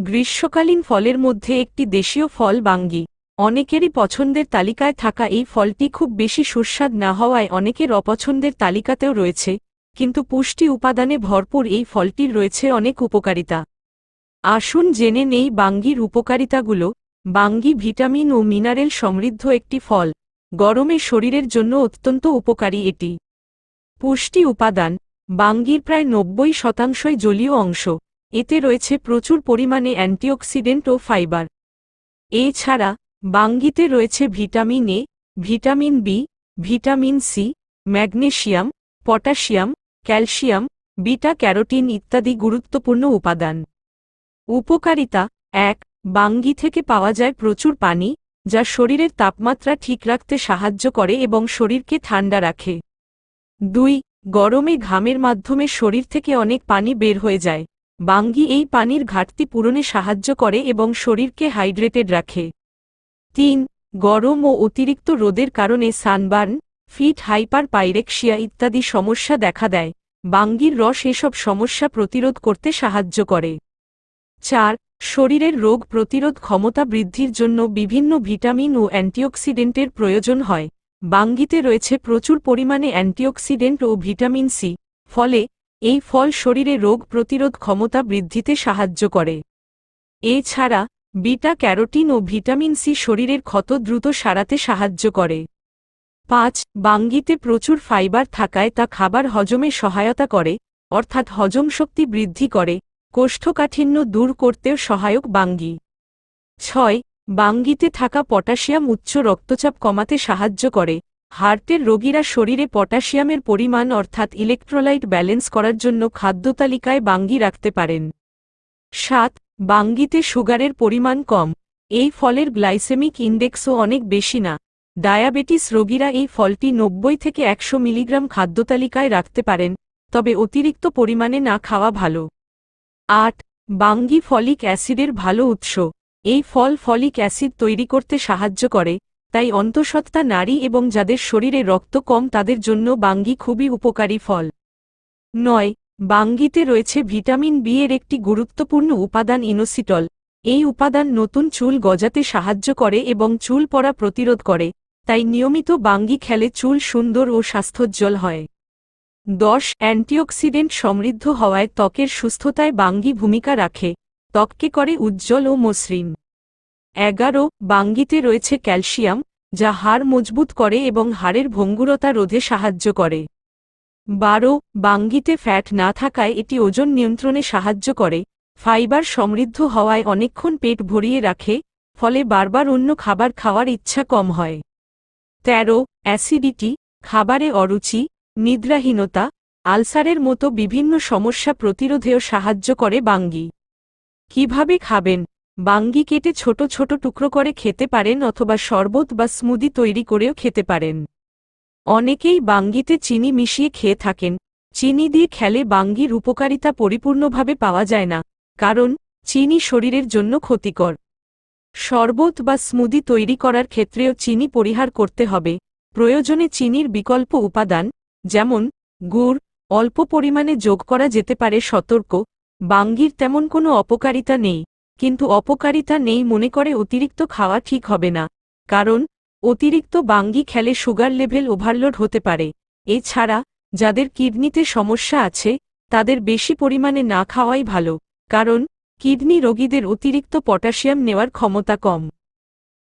গ্রীষ্মকালীন ফলের মধ্যে একটি দেশীয় ফল বাঙ্গি। অনেকেরই পছন্দের তালিকায় থাকা এই ফলটি খুব বেশি সুস্বাদ না হওয়ায় অনেকের অপছন্দের তালিকাতেও রয়েছে, কিন্তু পুষ্টি উপাদানে ভরপুর এই ফলটির রয়েছে অনেক উপকারিতা। আসুন জেনে নেই বাঙ্গির উপকারিতাগুলো। বাঙ্গি ভিটামিন ও মিনারেল সমৃদ্ধ একটি ফল। গরমে শরীরের জন্য অত্যন্ত উপকারী এটি। পুষ্টি উপাদান। বাঙ্গির প্রায় নব্বই শতাংশই জলীয় অংশ। এতে রয়েছে প্রচুর পরিমাণে অ্যান্টিঅক্সিডেন্ট ও ফাইবার। এছাড়া, বাঙ্গিতে রয়েছে vitamin A, vitamin B, vitamin C, magnesium, potassium, calcium, beta carotene ইত্যাদি গুরুত্বপূর্ণ উপাদান। উপকারিতা, এক, বাঙ্গি থেকে পাওয়া যায় প্রচুর পানি, যা শরীরের তাপমাত্রা ঠিক রাখতে সাহায্য করে এবং শরীরকে ঠান্ডা রাখে। দুই, গরমে ঘামের মাধ্যমে শরীর থেকে অনেক পানি বের হয়ে যায়। বাঙ্গি এই পানির ঘাটতি পূরণে সাহায্য করে এবং শরীরকে হাইড্রেটেড রাখে। তিন, গরম ও অতিরিক্ত রোদের কারণে সানবার্ন, ফিট হাইপার পাইরেক্সিয়া ইত্যাদি সমস্যা দেখা দেয়। বাঙ্গির রস এসব সমস্যা প্রতিরোধ করতে সাহায্য করে। চার, শরীরের রোগ প্রতিরোধ ক্ষমতা বৃদ্ধির জন্য বিভিন্ন ভিটামিন ও অ্যান্টিঅক্সিডেন্টের প্রয়োজন হয়। বাঙ্গিতে রয়েছে প্রচুর পরিমাণে অ্যান্টিঅক্সিডেন্ট ও ভিটামিন সি, ফলে এই ফল শরীরে রোগ প্রতিরোধ ক্ষমতা বৃদ্ধিতে সাহায্য করে। এছাড়া, বিটা ক্যারোটিন ও ভিটামিন সি শরীরের ক্ষত দ্রুত সারাতে সাহায্য করে। পাঁচ, বাঙ্গিতে প্রচুর ফাইবার থাকায় তা খাবার হজমে সহায়তা করে, অর্থাৎ হজম শক্তি বৃদ্ধি করে, কোষ্ঠকাঠিন্য দূর করতেও সহায়ক বাঙ্গি। ছয়, বাঙ্গিতে থাকা পটাশিয়াম উচ্চ রক্তচাপ কমাতে সাহায্য করে হার্টের রোগীরা শরীরে পটাশিয়ামের পরিমাণ অর্থাৎ ইলেকট্রোলাইট ব্যালেন্স করার জন্য খাদ্যতালিকায় বাঙ্গি রাখতে পারেন। সাত, বাঙ্গিতে সুগারের পরিমাণ কম। এই ফলের গ্লাইসেমিক ইন্ডেক্সও অনেক বেশি না। ডায়াবেটিস রোগীরা এই ফলটি নব্বই থেকে একশো মিলিগ্রাম খাদ্যতালিকায় রাখতে পারেন, তবে অতিরিক্ত পরিমাণে না খাওয়া ভালো। আট, বাঙ্গি ফলিক অ্যাসিডের ভালো উৎস। এই ফল ফলিক অ্যাসিড তৈরি করতে সাহায্য করে তাই অন্তঃসত্ত্বা নারী এবং যাদের শরীরে রক্ত কম তাদের জন্য বাঙ্গি খুবই উপকারী ফল। নয়, বাঙ্গিতে রয়েছে ভিটামিন বি এর একটি গুরুত্বপূর্ণ উপাদান ইনোসিটল। এই উপাদান নতুন চুল গজাতে সাহায্য করে এবং চুল পড়া প্রতিরোধ করে, তাই নিয়মিত বাঙ্গি খেলে চুল সুন্দর ও স্বাস্থ্যোজ্জ্বল হয়। দশ, অ্যান্টিঅক্সিডেন্ট সমৃদ্ধ হওয়ায় ত্বকের সুস্থতায় বাঙ্গি ভূমিকা রাখে। ত্বককে করে উজ্জ্বল ও মসৃণ। এগারো, বাঙ্গিতে রয়েছে ক্যালসিয়াম, যা হাড় মজবুত করে এবং হাড়ের ভঙ্গুরতা রোধে সাহায্য করে। বারো, বাঙ্গিতে ফ্যাট না থাকায় এটি ওজন নিয়ন্ত্রণে সাহায্য করে, ফাইবার সমৃদ্ধ হওয়ায় অনেকক্ষণ পেট ভরিয়ে রাখে, ফলে বারবার অন্য খাবার খাওয়ার ইচ্ছা কম হয়। তেরো, অ্যাসিডিটি, খাবারে অরুচি, নিদ্রাহীনতা, আলসারের মতো বিভিন্ন সমস্যা প্রতিরোধেও সাহায্য করে বাঙ্গি। কীভাবে খাবেন? বাঙ্গি কেটে ছোট ছোট টুকরো করে খেতে পারেন অথবা শরবত বা স্মুদি তৈরি করেও খেতে পারেন। অনেকেই বাঙ্গিতে চিনি মিশিয়ে খেয়ে থাকেন। চিনি দিয়ে খেলে বাঙ্গির উপকারিতা পরিপূর্ণভাবে পাওয়া যায় না, কারণ চিনি শরীরের জন্য ক্ষতিকর। শরবত বা স্মুদি তৈরি করার ক্ষেত্রেও চিনি পরিহার করতে হবে। প্রয়োজনে চিনির বিকল্প উপাদান, যেমন গুড়, অল্প পরিমাণে যোগ করা যেতে পারে সতর্ক। বাঙ্গির তেমন কোনো অপকারিতা নেই। কিন্তু অপকারিতা নেই মনে করে অতিরিক্ত খাওয়া ঠিক হবে না। কারণ, অতিরিক্ত বাঙ্গি খেলে সুগার লেভেল ওভারলোড হতে পারে। এছাড়া, যাদের কিডনিতে সমস্যা আছে, তাদের বেশি পরিমাণে না খাওয়াই ভালো। কারণ, কিডনি রোগীদের অতিরিক্ত পটাশিয়াম নেওয়ার ক্ষমতা কম।